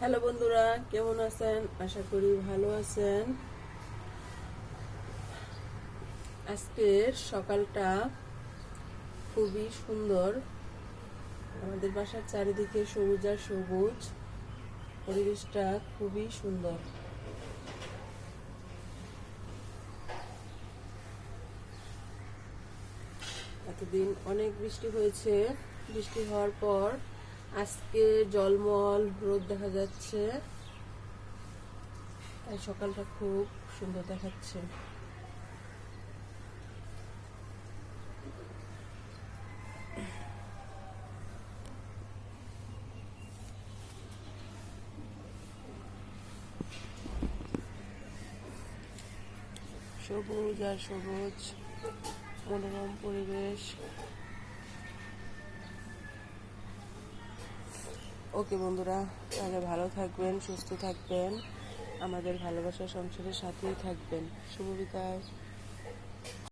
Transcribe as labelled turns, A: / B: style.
A: Hello বন্ধুরা, কেমন আছেন? আশা করি ভালো আছেন। আজকের সকালটা খুবই সুন্দর। আমাদের বাসার চারিদিকে সবুজ আর সবুজ। পরিবেশটা খুবই সুন্দর। এতদিন অনেক বৃষ্টি হয়েছে। বৃষ্টি হওয়ার পর আজকে জলমল রোদ দেখা যাচ্ছে। তাই সকালটা খুব সুন্দর দেখাচ্ছে। সবুজ আর সবুজ, মনোরম পরিবেশ। ওকে বন্ধুরা তাহলে ভালো থাকবেন সুস্থ থাকবেন আমাদের ভালোবাসা সংসারের সাথেই থাকবেন। শুভ বিদায়